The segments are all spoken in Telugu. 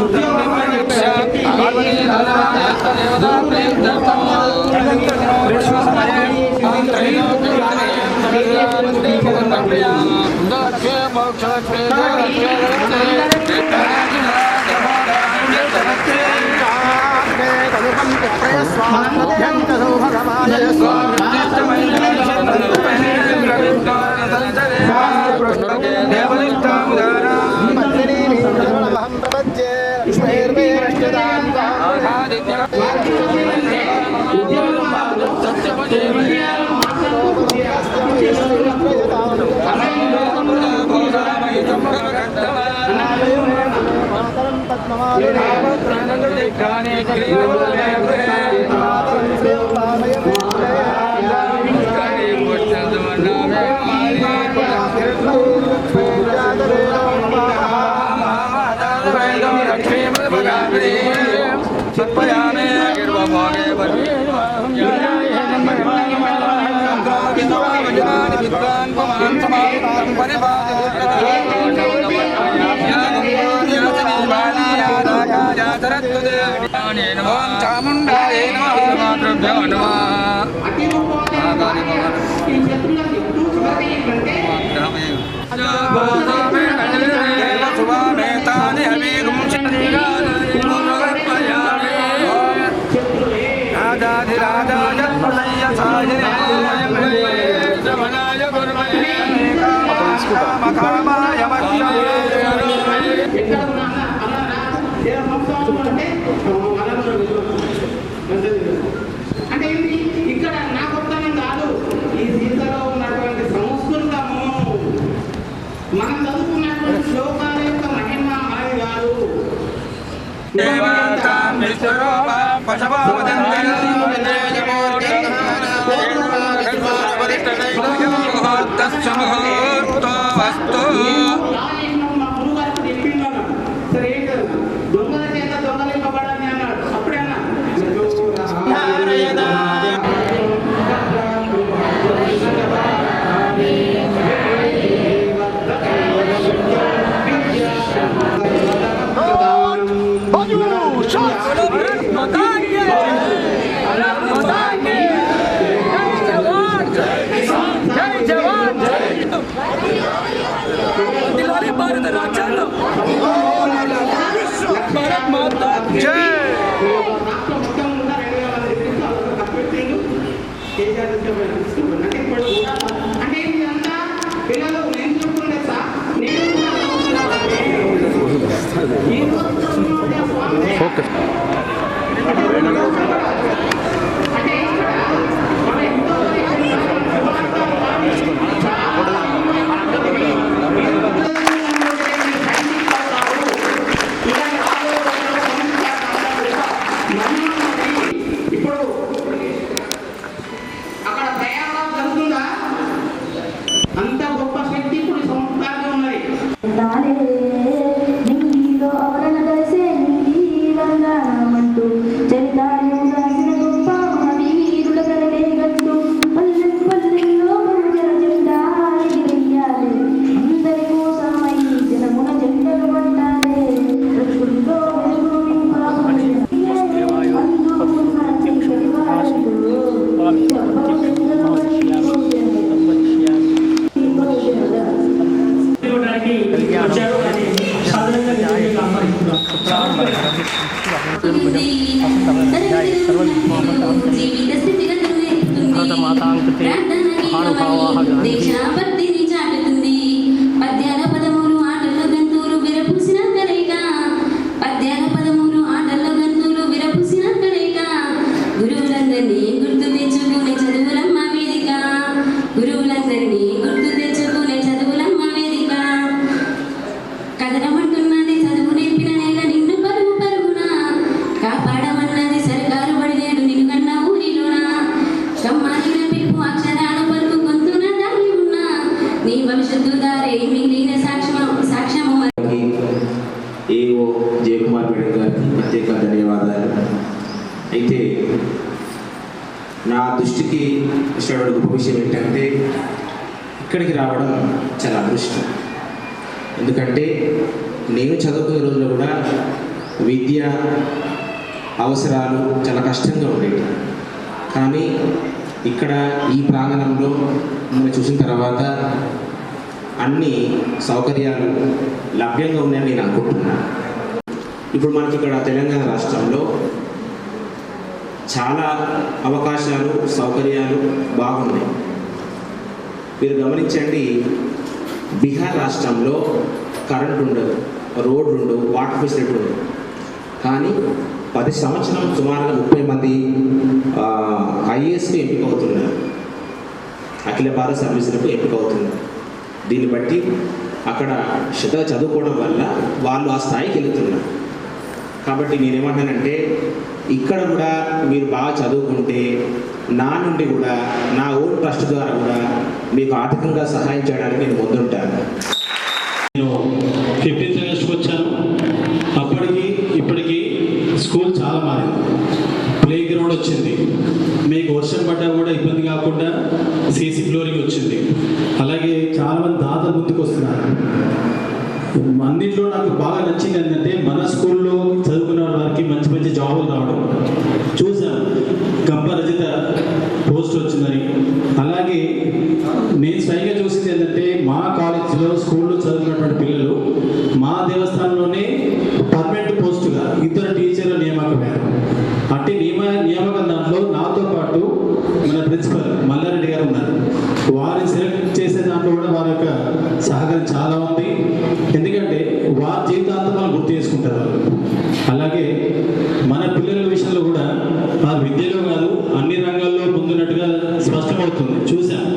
ఉద్యోగం ആത്മാവിനെ ఓం చాముండాయ మాతృభ్యో विश्वरूपा पशवा वदन्ति భారత రాజ్యాంగం భారత్ మాత జై విద్య అవసరాలు చాలా కష్టంగా ఉండేవి. కానీ ఇక్కడ ఈ ప్రాంగణంలో మనం చూసిన తర్వాత అన్ని సౌకర్యాలు లభ్యంగా ఉన్నాయని నేను అనుకుంటున్నాను ఇప్పుడు మనకి ఇక్కడ తెలంగాణ రాష్ట్రంలో చాలా అవకాశాలు సౌకర్యాలు బాగున్నాయి. మీరు గమనించండి బీహార్ రాష్ట్రంలో కరెంట్ ఉండదు రోడ్లు ఉండవు వాటర్ ఫెసిలిటీ ఉండదు. కానీ పది సంవత్సరం సుమారుగా ముప్పై మంది ఐఏఎస్కు ఎంపిక అవుతున్నారు. అఖిల భారత సర్వీసులకు ఎంపిక అవుతున్నారు. దీన్ని బట్టి అక్కడ శ్రద్ధ చదువుకోవడం వల్ల వాళ్ళు ఆ స్థాయికి వెళుతున్నారు. కాబట్టి నేనేమంటానంటే ఇక్కడ కూడా మీరు బాగా చదువుకుంటే నా నుండి కూడా నా ఓన్ ట్రస్ట్ ద్వారా కూడా మీకు ఆర్థికంగా సహాయం చేయడానికి నేను ముందుంటాను. నేను 脚落到耳就是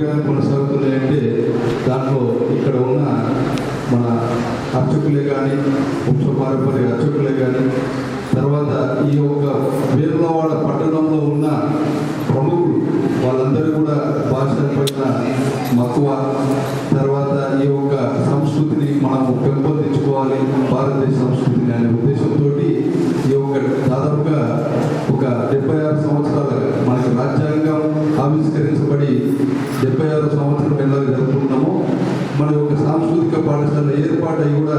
పూర్తిగా కొనసాగుతున్నాయంటే దాంట్లో ఇక్కడ ఉన్న మన అర్చకులే కానీ ఉప పారంపర్య అర్చకులే కానీ తర్వాత ఈ యొక్క వేములవాడ పట్టణంలో ఉన్న ప్రముఖులు వాళ్ళందరూ కూడా భాషల పైన మక్కువ. తర్వాత ఈ యొక్క సంస్కృతిని మనం పెంపొందించుకోవాలి భారతదేశ సంస్కృతిని అనేది డెబ్బై ఆరు సంవత్సరం ఎలా జరుపుకుంటున్నామో మన యొక్క సాంస్కృతిక పాఠశాల ఏర్పాటు అయి కూడా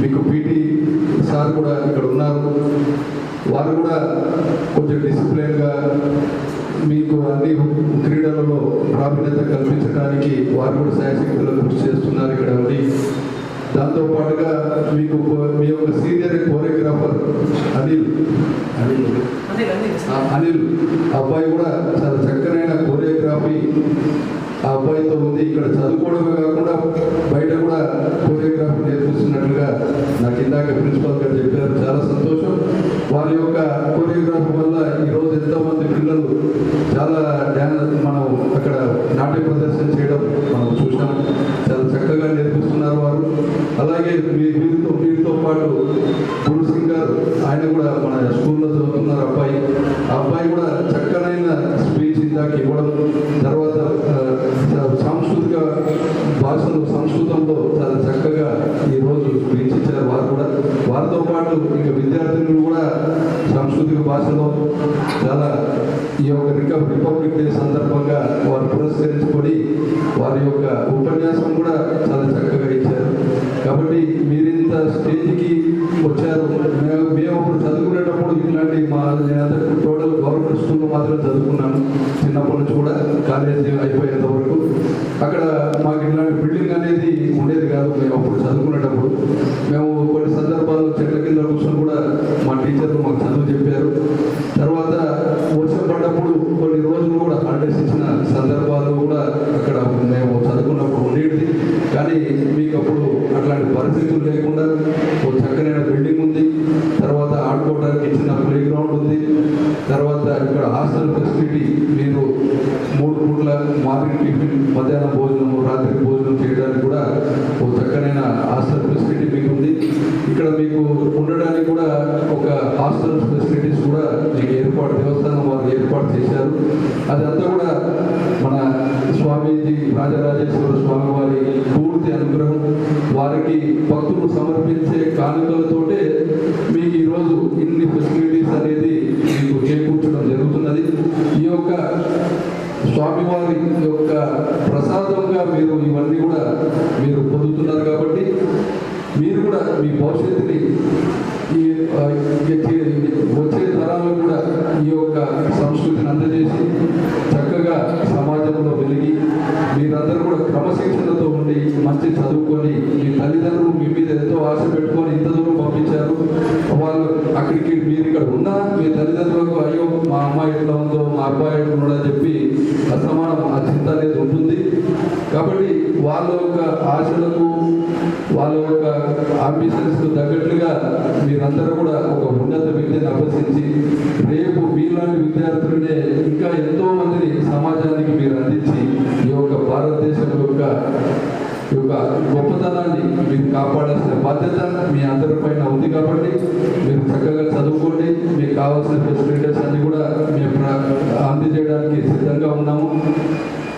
మీకు పీటీ సార్ కూడా ఇక్కడ ఉన్నారు. వారు కూడా కొంచెం డిసిప్లిన్గా మీకు అన్ని క్రీడలలో ప్రావీణ్యత కల్పించడానికి వారు కూడా శాయశక్తులు కృషి చేస్తున్నారు ఇక్కడ ఉండి దాంతో పాటుగా మీకు మీ యొక్క సీనియర్ కోరియోగ్రాఫర్ అనిల్ అనిల్. ఆ, అనిల్ అబ్బాయి కూడా చాలా చక్కనైన కోరియోగ్రఫీ ఆ అబ్బాయితో ఉంది ఇక్కడ చదువుకోవడమే కాకుండా బయట కూడా కోరియోగ్రఫీ నేర్పిస్తున్నట్లుగా నాకు ఇందాక ప్రిన్సిపాల్ గారు చెప్పారు. చాలా సంతోషం. వారి యొక్క కోరియోగ్రఫీ వల్ల ఈరోజు ఎంతోమంది పిల్లలు చాలా డ్యాన్స్ మనం అక్కడ నాట్య ప్రదర్శన చేయడం మనం చూసాం చాలా చక్కగా నేర్పిస్తున్నారు వారు అలాగే మీ వీరితో వీరితో పాటు గురు సింగ్ గారు ఆయన కూడా మన స్కూల్లో చదువుతున్నారు అబ్బాయి ఆ అబ్బాయి కూడా చక్కనైన స్పీచ్ ఇందాక ఇవ్వడం తర్వాత ఆ, సాంస్కృతిక భాషలు సంస్కృతంలో చాలా చక్కగా ఈరోజు స్పీచ్ ఇచ్చారు వారు కూడా వారితో పాటు ఇంకా విద్యార్థులు కూడా సాంస్కృతిక భాషలో చాలా ఈ యొక్క రిక- రిపబ్లిక్ డే సందర్భంగా వారు పురస్కరించుకొని వారి యొక్క ఉపన్యాసం కూడా చాలా చక్కగా ఇచ్చారు మీరు మీరింత స్టేజ్కి వచ్చారు. మేము మేము అప్పుడు చదువుకునేటప్పుడు ఇట్లాంటి మా నేనంతా టోటల్ గవర్నమెంట్ స్కూల్లో మాత్రం చదువుకున్నాను. చిన్నప్పటి నుంచి కూడా కాలేజీ అయిపోయేంత వరకు. అక్కడ మాకు ఇట్లాంటి బిల్డింగ్ అనేది ఉండేది కాదు. మేము అప్పుడు చదువుకునేటప్పుడు. మేము కొన్ని సందర్భాల్లో చెట్ల కింద కూర్చొని కూడా మా టీచర్లు మాకు చదువు చెప్పారు. తర్వాత వర్షం పడ్డప్పుడు కొన్ని రోజులు కూడా హాలిడేస్ ఇచ్చిన సందర్భాలు కూడా అక్కడ మేము చదువుకున్నప్పుడు ఉండేది కానీ మీకు అప్పుడు పరిస్థితులు లేకుండా ఒక చక్కనైన బిల్డింగ్ ఉంది తర్వాత ఆడుకోవడానికి ఇచ్చిన ప్లే గ్రౌండ్ ఉంది అక్కడ హాస్టల్ ఫెసిలిటీ మీరు మూడు పూట్ల మార్నింగ్ టిఫిన్ మధ్యాహ్నం భోజనం రాత్రి భోజనం చేయడానికి కూడా ఒక చక్కనైన హాస్టల్ ఫెసిలిటీ మీకు ఉంది ఇక్కడ మీకు ఉండడానికి కూడా ఒక హాస్టల్ ఫెసిలిటీస్ కూడా మీకు ఏర్పాటు దేవస్థానం వారు ఏర్పాటు చేశారు. అదంతా కూడా మన స్వామీజీ రాజరాజేశ్వర స్వామి వారి పూర్తి అనుగ్రహం. వారికి భక్తులు సమర్పించే కానుకలతోటే మీకు ఈరోజు ఇన్ని ఫెసిలిటీస్ అనేది మీకు చేకూరు ఈ యొక్క స్వామివారి యొక్క ప్రసాదంగా మీరు ఇవన్నీ కూడా మీరు పొందుతున్నారు కాబట్టి మీరు కూడా మీ భవిష్యత్తుని ఈ వచ్చే తరాలు కూడా ఈ యొక్క సంస్కృతిని అందజేసి చక్కగా సమాజంలో వెలిగి మీరందరూ కూడా క్రమశిక్షణతో ఉండి మంచి చదువుకొని మీ తల్లిదండ్రులు మీ మీద ఎంతో ఆశ పెట్టుకొని ఇంత దూరం పంపించారు. వాళ్ళు మీరు ఇక్కడ ఉన్నా మీ తల్లిదండ్రులకు అయ్యో మా అమ్మాయి ఎట్లా ఉందో మా అబ్బాయి ఎట్లా ఉందో అని చెప్పి అసమానం ఆ చింత అనేది ఉంటుంది. కాబట్టి వాళ్ళ యొక్క ఆశలకు వాళ్ళ యొక్క అంబిషన్స్ తగ్గట్లుగా మీరందరూ కూడా ఒక ఉన్నత విద్యను అభ్యసించి రేపు మీలాంటి విద్యార్థులనే ఇంకా ఎంతో మందిని సమాజానికి మీరు అందించి ఈ యొక్క భారతదేశం యొక్క యొక్క గొప్పతనాన్ని మీరు కాపాడాల్సిన బాధ్యత మీ అందరి పైన ఉంది కాబట్టి మీరు చక్కగా చదువుకోండి మీకు కావాల్సిన ఫెసిలిటీస్ అన్ని కూడా మేము అందజేయడానికి సిద్ధంగా ఉన్నాము.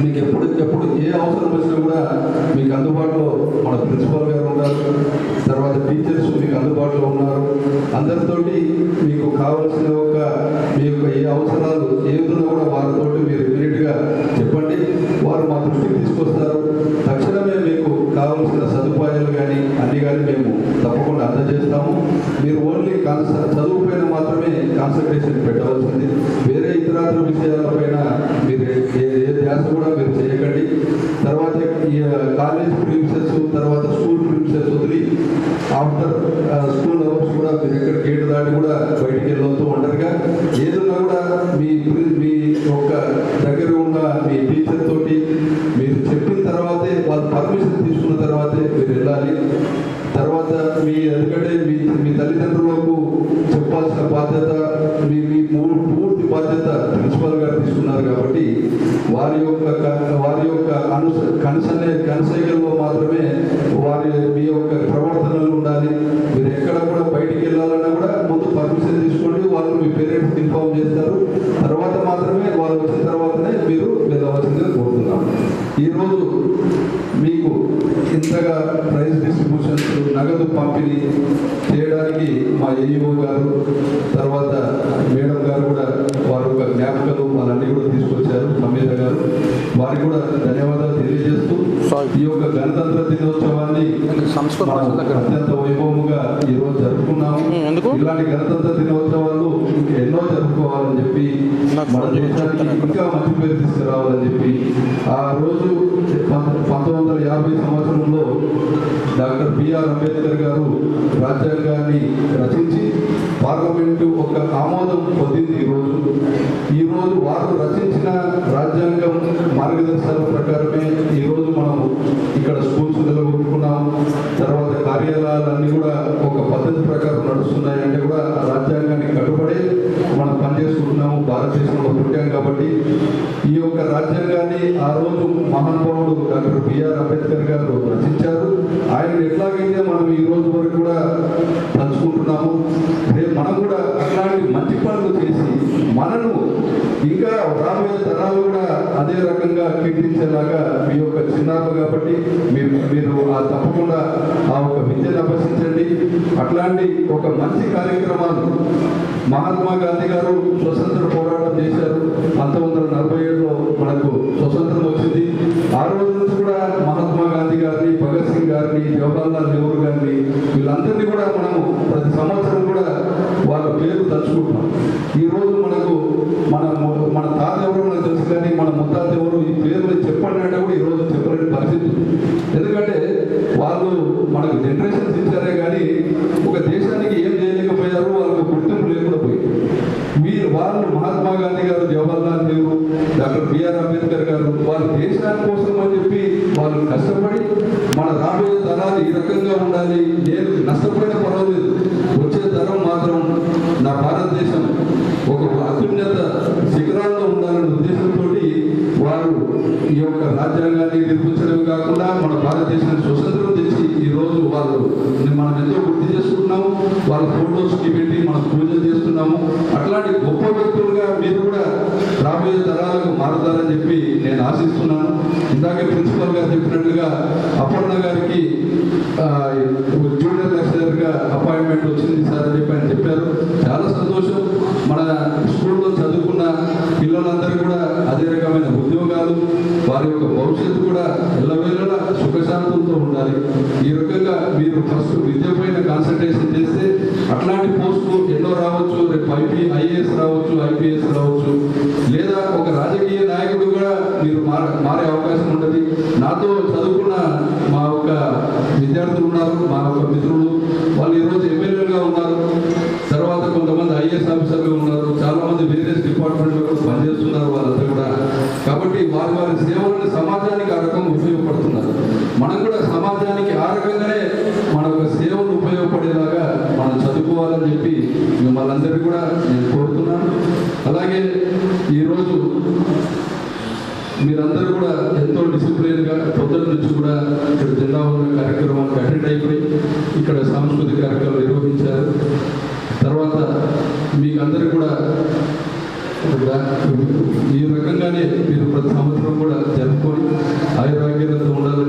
మీకు ఎప్పుడు ఎప్పుడు ఏ అవసరం వచ్చినా కూడా మీకు అందుబాటులో మన ప్రిన్సిపల్ గారు ఉన్నారు తర్వాత టీచర్స్ మీకు అందుబాటులో ఉన్నారు. అందరితోటి మీకు కావాల్సిన ఒక మీ యొక్క ఏ అవసరాలు ఏదున్నా కూడా వారితో మీరు ఇమీడియట్గా చెప్పండి వారు మా దృష్టికి తీసుకొస్తారు తక్షణమే మీకు కావాల్సిన సదుపాయాలు కానీ అన్ని కానీ మేము తప్పకుండా అందజేస్తాము. మీరు ఓన్లీ కాన్స చదువు పైన మాత్రమే కాన్సన్ట్రేషన్ పెట్టవలసింది. వేరే ఇతరాతర విషయాలపైన మీరు ఏ ధ్యాస కూడా మీరు చేయకండి. తర్వాత ఈ కాలేజ్ ప్రిన్సెస్ తర్వాత స్కూల్ ప్రిన్సెస్ వదిలి ఆఫ్టర్ స్కూల్ అవర్స్ కూడా మీరు ఎక్కడ గేట్ దాటి కూడా బయటికి వెళ్ళవుతూ ఒంటరిగా. ఏదన్నా కూడా మీ మీ యొక్క పర్మిషన్ తీసుకున్న తర్వాతే మీరు వెళ్ళాలి. తర్వాత మీ ఎందుకంటే మీ మీ తల్లిదండ్రులకు చెప్పాల్సిన బాధ్యత మీ మీ పూర్తి బాధ్యత ప్రిన్సిపల్ గారు తీసుకున్నారు కాబట్టి వారి యొక్క వారి యొక్క అనుస కనసనే కనసైకల్లో మాత్రమే వారి మీ యొక్క ప్రవర్తనలు ఉండాలి. మీరు ఎక్కడ కూడా బయటికి వెళ్ళాలన్నా కూడా పర్మిషన్ తీసుకోండి. వాళ్ళు మీ పేరెంట్స్ ఇన్ఫార్మ్ చేస్తారు. తర్వాత మాత్రమే వాళ్ళు వచ్చిన తర్వాతనే మీరు వెళ్ళవలసిందిగా కోరుతున్నాం ఈరోజు మీకు ఇంతగా ప్రైజ్ డిస్ట్రిబ్యూషన్స్ నగదు పంపిణీ చేయడానికి మా ఏఈఓ గారు తర్వాత మేడం గారు కూడా వారు ఒక జ్ఞాపకాలు వాళ్ళన్నీ కూడా తీసుకొచ్చారు సమేత గారు. వారికి కూడా ధన్యవాదాలు తెలియజేస్తూ ఈ యొక్క గణతంత్ర దినోత్సవాన్ని అత్యంత వైభవముగా ఈ రోజు జరుపుకున్నాము. ఇలాంటి గణతంత్ర దినోత్సవాలు ఎన్నో జరుపుకోవాలని చెప్పి మన దేశానికి ఇంకా మంచి పేరు తీసుకురావాలని చెప్పి ఆ రోజు పంత- పంతొమ్మిది యాభై సంవత్సరంలో డాక్టర్ బిఆర్ అంబేద్కర్ గారు రాజ్యాంగాన్ని రచించి పార్లమెంటు ఒక ఆమోదం పొందింది ఈరోజు ఈరోజు వారు రచించిన రాజ్యాంగం మార్గదర్శకాల ప్రకారమే ఈరోజు మనం ఇక్కడ స్కూల్స్ నిలబెట్టుకున్నాం. తర్వాత కార్యాలయాలన్నీ కూడా ఒక పద్ధతి ప్రకారం నడుస్తున్నాయంటే కూడా కట్టుబడి మనం పనిచేసుకుంటున్నాము భారతదేశంలో పుట్టాం కాబట్టి ఈ యొక్క రాజ్యాంగాన్ని ఆ రోజు మహానుభావుడు డాక్టర్ బిఆర్ అంబేద్కర్ గారు రచించారు. ఆయన ఎట్లాగైతే మనం ఈ రోజు వరకు కూడా పంచుకుంటున్నాము రేపు మనం కూడా అట్లాంటి మంచి పనులు చేసి మనను ఇంకా రాబోయే తరాలు కూడా అదే రకంగా కీర్తించేలాగా మీ యొక్క చిన్నారులు కాబట్టి మీరు మీరు ఆ తప్పకుండా ఆ ఒక విద్యను అభ్యసించండి. అట్లాంటి ఒక మంచి కార్యక్రమాలు మహాత్మా గాంధీ గారు స్వతంత్ర పోరాటం చేశారు. పంతొమ్మిది వందల నలభై ఏడులో మనకు స్వతంత్రం వచ్చింది. ఆ రోజు నుంచి కూడా మహాత్మా గాంధీ గారిని భగత్ సింగ్ గారిని జవహర్లాల్ నెహ్రూ గారిని వీళ్ళందరినీ కూడా మనము ప్రతి సంవత్సరం కూడా వాళ్ళ పేరు తలుచుకుంటున్నాం. ఈ రోజు మనకు మన ము- మన తాత ఎవరో మనకు తెలుసు కానీ మన ముత్తాత ఎవరు ఈ పేర్లు చెప్పండి అంటే కూడా ఈ రోజు చెప్పలేని పరిస్థితి ఉంది. ఎందుకంటే వాళ్ళు మనకు జనరేషన్స్ ఇచ్చారే కానీ ఒక దేశానికి ఏం చేయలేకపోయారు వాళ్ళకు గుర్తింపు లేకుండా పోయింది వీరు వాళ్ళు మహాత్మా గాంధీ గారు Jawaharlal Nehru doctor B R Ambedkar గారు వాళ్ళ దేశాని కోసం అని చెప్పి వాళ్ళు కష్టపడి మన రాబోయే తరాలు ఈ రకంగా ఉండాలి నేను నష్టపోయిన పర్వాలేదు వచ్చే తరం మాత్రం నా భారతదేశం ఒక అత్యున్నత శిఖరాల్లో ఉండాలనే ఉద్దేశంతో వారు ఈ యొక్క రాజ్యాంగాన్ని నిర్మించడమే కాకుండా మన భారతదేశాన్ని స్వతంత్రం తెచ్చి ఈ రోజు వాళ్ళు మనం ఎంతో గుర్తు చేసుకుంటున్నాము. వాళ్ళ ఫోటోస్కి పెట్టి మనం పూజలు చేస్తున్నాము. అట్లాంటి గొప్ప వ్యక్తులుగా మీరు కూడా రాబోయే తరాలకు మారుతారని చెప్పి నేను ఆశిస్తున్నాను. ఇందాకే ప్రిన్సిపల్ గారు చెప్పినట్లుగా అపర్ణ గారికి వచ్చింది సార్ అని చెప్పి ఆయన చెప్పారు. చాలా సంతోషం. మన స్కూల్లో చదువుకున్న పిల్లలందరూ కూడా అదే రకమైన ఉద్యోగాలు వారి యొక్క భవిష్యత్తు కూడా ఎల్లవేళలా సుఖశాంతులతో ఉండాలి. ఈ రకంగా మీరు ఫస్ట్ విద్య పైన కాన్సన్ట్రేషన్ చేస్తే అట్లాంటి పోస్టులు ఎన్నో రావచ్చు. రేపు ఐపీ ఐఏఎస్ రావచ్చు ఐపీఎస్ రావచ్చు. లేదా ఒక రాజకీయ నాయకుడు కూడా మీరు మార మారే అవకాశం ఉంటుంది నాతో చదువుకున్న మా యొక్క విద్యార్థులు ఉన్నారు మా యొక్క మిత్రులు. వాళ్ళు ఈరోజు ఉన్నారు. తర్వాత కొంతమంది ఐఏఎస్ ఆఫీసర్లు ఉన్నారు. చాలామంది వేరియస్ డిపార్ట్మెంట్లో కూడా పనిచేస్తున్నారు వాళ్ళంతా కూడా. కాబట్టి వారి వారి సేవలను సమాజానికి ఆ రకంగా ఉపయోగపడుతున్నారు. మనం కూడా సమాజానికి ఆ రకంగానే మన యొక్క సేవలు ఉపయోగపడేలాగా మనం చదువుకోవాలని చెప్పి మిమ్మల్ని అందరికీ కూడా నేను కోరుతున్నాను. అలాగే ఈరోజు మీరందరూ కూడా ఎంతో డిసిప్లిన్గా పొద్దున్న నుంచి కూడా ఇక్కడ జిల్లా ఉన్న కార్యక్రమానికి అటెండ్ అయిపోయి ఇక్కడ సాంస్కృతిక కార్యక్రమాలు నిర్వహించారు. తర్వాత మీకు అందరూ కూడా ఈ రకంగానే మీరు ప్రతి సంవత్సరం కూడా జరుపుకొని ఆయురాగ్యాలతో ఉండాలి